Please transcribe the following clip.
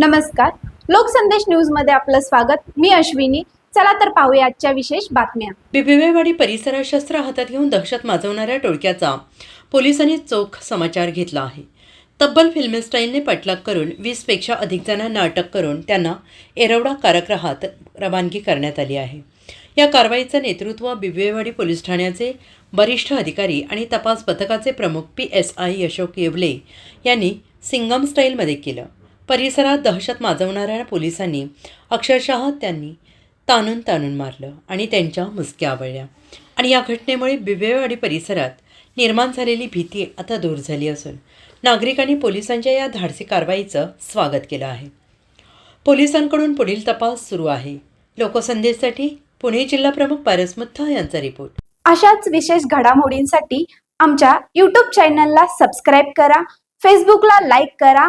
नमस्कार. लोकसंदेश न्यूजमध्ये आपलं स्वागत. मी अश्विनी. चला तर पाहूया आजच्या विशेष बातम्या. बिबिवेवाडी परिसरात शस्त्र हातात घेऊन दहशत माजवणाऱ्या टोळक्याचा पोलिसांनी चोख समाचार घेतला आहे. तब्बल फिल्मी स्टाईलने पाठलाग करून वीसपेक्षा अधिक जणांना अटक करून त्यांना एरवडा कारागृहात रवानगी करण्यात आली आहे. या कारवाईचं नेतृत्व बिबिवेवाडी पोलीस ठाण्याचे वरिष्ठ अधिकारी आणि तपास पथकाचे प्रमुख P S I Ashok Yevale यांनी सिंगम स्टाईलमध्ये केलं. परिसरात दहशत माजवणाऱ्या पोलिसांनी अक्षरशः त्यांनी ताणून ताणून मारलं आणि त्यांच्या मुसक्या आवळल्या. आणि या घटनेमुळे बिबेवाडी परिसरात निर्माण झालेली भीती आता दूर झाली असून नागरिकांनी पोलिसांच्या या धाडसी कारवाईचं स्वागत केलं आहे. पोलिसांकडून पुढील तपास सुरू आहे. लोकसंदेशसाठी पुणे जिल्हा प्रमुख पारस मुथा यांचा रिपोर्ट. अशाच विशेष घडामोडींसाठी आमच्या यूट्यूब चॅनलला सबस्क्राईब करा फेसबुकला लाईक करा